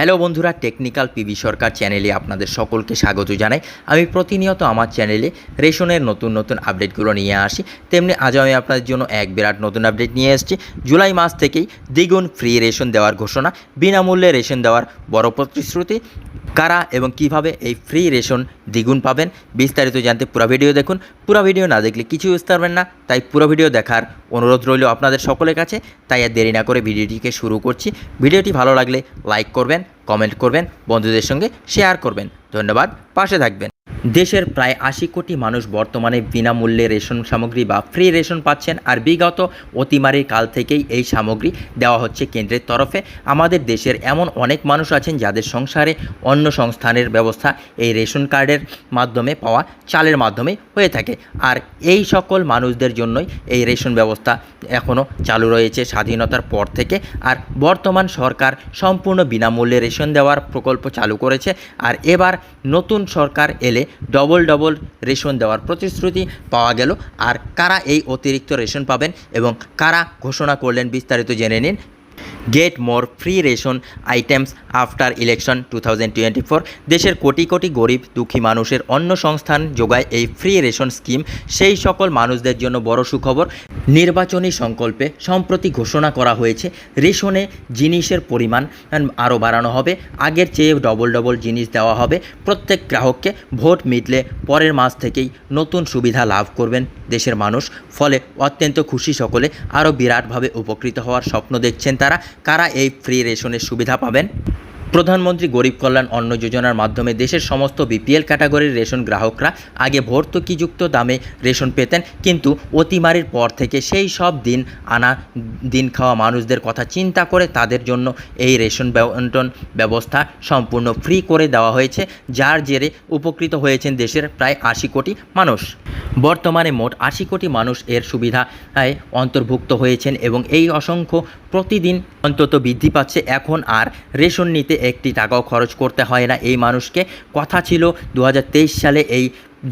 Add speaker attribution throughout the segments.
Speaker 1: Hello বন্ধুরা, technical PB সরকার চ্যানেলে আপনাদের সকলকে স্বাগত জানাই। আমি প্রতিনিয়ত আমার চ্যানেলে রেশনের নতুন নতুন আপডেটগুলো নিয়ে আসি। তেমনি আজ আমি আপনাদের জন্য এক বিরাট নতুন আপডেট নিয়ে এসেছি। জুলাই মাস থেকেই দ্বিগুণ ফ্রি রেশন দেওয়ার ঘোষণা, বিনামূল্যে রেশন দেওয়ার বড় প্রতিশ্রুতি। কারা এবং কীভাবে এই ফ্রি রেশন দ্বিগুণ পাবেন, বিস্তারিত জানতে পুরো ভিডিও দেখুন। পুরো ভিডিও না দেখলে কিছু বুঝতে পারবেন না, তাই পুরো ভিডিও দেখার অনুরোধ রইল আপনাদের সকলের কাছে। তাই আর দেরি না করে ভিডিওটিকে শুরু করছি। ভিডিওটি ভালো লাগলে লাইক করবেন কমেন্ট করবেন, বন্ধুদের সঙ্গে শেয়ার করবেন। ধন্যবাদ, পাশে থাকবেন। দেশের প্রায় আশি কোটি মানুষ বর্তমানে বিনামূল্যে রেশন সামগ্রী বা ফ্রি রেশন পাচ্ছেন আর বিগত অতিমারির কাল থেকেই এই সামগ্রী দেওয়া হচ্ছে কেন্দ্রের তরফে। আমাদের দেশের এমন অনেক মানুষ আছেন যাদের সংসারে অন্য সংস্থানের ব্যবস্থা এই রেশন কার্ডের মাধ্যমে পাওয়া চালের মাধ্যমে হয়ে থাকে। আর এই সকল মানুষদের জন্যই এই রেশন ব্যবস্থা এখনও চালু রয়েছে স্বাধীনতার পর থেকে। আর বর্তমান সরকার সম্পূর্ণ বিনামূল্যে রেশন দেওয়ার প্রকল্প চালু করেছে আর এবার নতুন সরকার এলে ডবল ডবল রেশন দেওয়ার প্রতিশ্রুতি পাওয়া গেল। আর কারা এই অতিরিক্ত রেশন পাবেন এবং কারা ঘোষণা করলেন বিস্তারিত জেনে নিন। Get more free ration items after election to দেশের কোটি কোটি গরিব দুঃখী মানুষের অন্য সংস্থান যোগায় এই ফ্রি রেশন স্কিম সেই সকল মানুষদের জন্য বড় সুখবর, নির্বাচনী সংকল্পে সম্প্রতি ঘোষণা করা হয়েছে, রেশনে জিনিসের পরিমাণ আরও বাড়ানো হবে, আগের চেয়ে ডবল ডবল জিনিস দেওয়া হবে। প্রত্যেক গ্রাহককে ভোট মিটলে পরের মাস থেকেই নতুন সুবিধা লাভ করবেন দেশের মানুষ। ফলে অত্যন্ত খুশি সকলে আরও বিরাটভাবে উপকৃত হওয়ার স্বপ্ন দেখছেন তারা। কারা এই ফ্রি রেশনের সুবিধা পাবেন? প্রধানমন্ত্রী গরিব কল্যাণ অন্ন যোজনার মাধ্যমে দেশের সমস্ত বিপিএল ক্যাটাগরির রেশন গ্রাহকরা আগে ভর্তুকিযুক্ত দামে রেশন পেতেন, কিন্তু অতিমারির পর থেকে সেই সব দিন আনা দিন খাওয়া মানুষদের কথা চিন্তা করে তাদের জন্য এই রেশন বন্টন ব্যবস্থা সম্পূর্ণ ফ্রি করে দেওয়া হয়েছে, যার জেরে উপকৃত হয়েছেন দেশের প্রায় আশি কোটি মানুষ। বর্তমানে মোট আশি কোটি মানুষ এর সুবিধায় অন্তর্ভুক্ত হয়েছেন এবং এই অসংখ্য প্রতিদিন অন্তত বৃদ্ধি পাচ্ছে। এখন আর রেশন নিতে একটি টাকাও খরচ করতে হয় না। এই মানুষকে কথা ছিল দু হাজার তেইশ সালে এই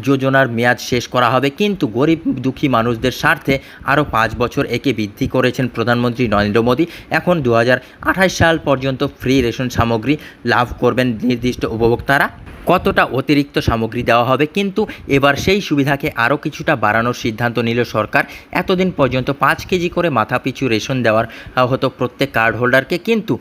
Speaker 1: যোজনার মেয়াদ শেষ করা হবে। কিন্তু গরিব দুঃখী মানুষদের স্বার্থে আরও পাঁচ বছর একে বৃদ্ধি করেছেন প্রধানমন্ত্রী নরেন্দ্র মোদী। এখন দু হাজার আঠাশ সাল পর্যন্ত ফ্রি রেশন সামগ্রী লাভ করবেন নির্দিষ্ট উপভোক্তারা। কতটা অতিরিক্ত সামগ্রী দেওয়া হবে, কিন্তু এবার সেই সুবিধাকে আরও কিছুটা বাড়ানোর সিদ্ধান্ত নিল সরকার। এতদিন পর্যন্ত পাঁচ কেজি করে মাথাপিছু রেশন দেওয়ার হতো প্রত্যেক কার্ড হোল্ডারকে কিন্তু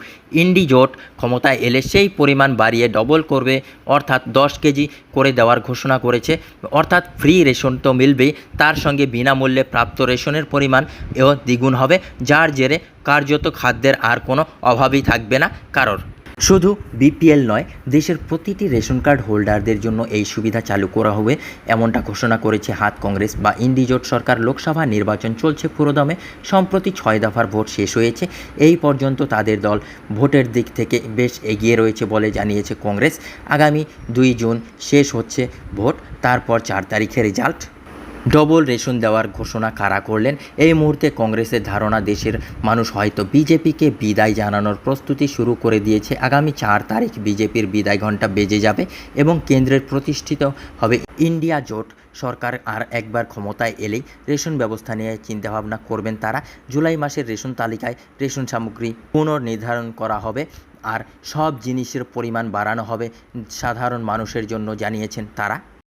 Speaker 1: ইন্ডি জোট ক্ষমতায় এলে সেই পরিমাণ বাড়িয়ে ডবল করবে, অর্থাৎ দশ কেজি করে দেওয়ার ঘোষণা করেছে। অর্থাৎ ফ্রি রেশন তো মিলবেই, তার সঙ্গে বিনামূল্যে প্রাপ্ত রেশনের পরিমাণ এও দ্বিগুণ হবে, যার জেরে কার্যত খাদ্যের আর কোনো অভাবই থাকবে না কারোর। শুধু বিপিএল নয়, দেশের প্রতিটি রেশন কার্ড হোল্ডারদের জন্য এই সুবিধা চালু করা হবে। এমনটা ঘোষণা করেছে হাত কংগ্রেস বা ইন্ডিজোট সরকার লোকসভা নির্বাচন চলছে পুরোদমে। সম্প্রতি ছয় দফার ভোট শেষ হয়েছে। এই পর্যন্ত তাদের দল ভোটের দিক থেকে বেশ এগিয়ে রয়েছে বলে জানিয়েছে কংগ্রেস। আগামী দুই জুন শেষ হচ্ছে ভোট, তারপর চার তারিখে রেজাল্ট ডবল রেশন দেওয়ার ঘোষণা কারা করলেন? এই মুহূর্তে কংগ্রেসের ধারণা, দেশের মানুষ হয়তো বিজেপিকে বিদায় জানানোর প্রস্তুতি শুরু করে দিয়েছে। আগামী চার তারিখ বিজেপির বিদায় ঘণ্টা বেজে যাবে এবং কেন্দ্রের প্রতিষ্ঠিত হবে ইন্ডিয়া জোট। সরকার আর একবার ক্ষমতায় এলেই রেশন ব্যবস্থা নিয়ে চিন্তাভাবনা করবেন তারা। জুলাই মাসের রেশন তালিকায় রেশন সামগ্রী পুনর্নির্ধারণ করা হবে আর সব জিনিসের পরিমাণ বাড়ানো হবে, সাধারণ মানুষের জন্য জানিয়েছেন তারা।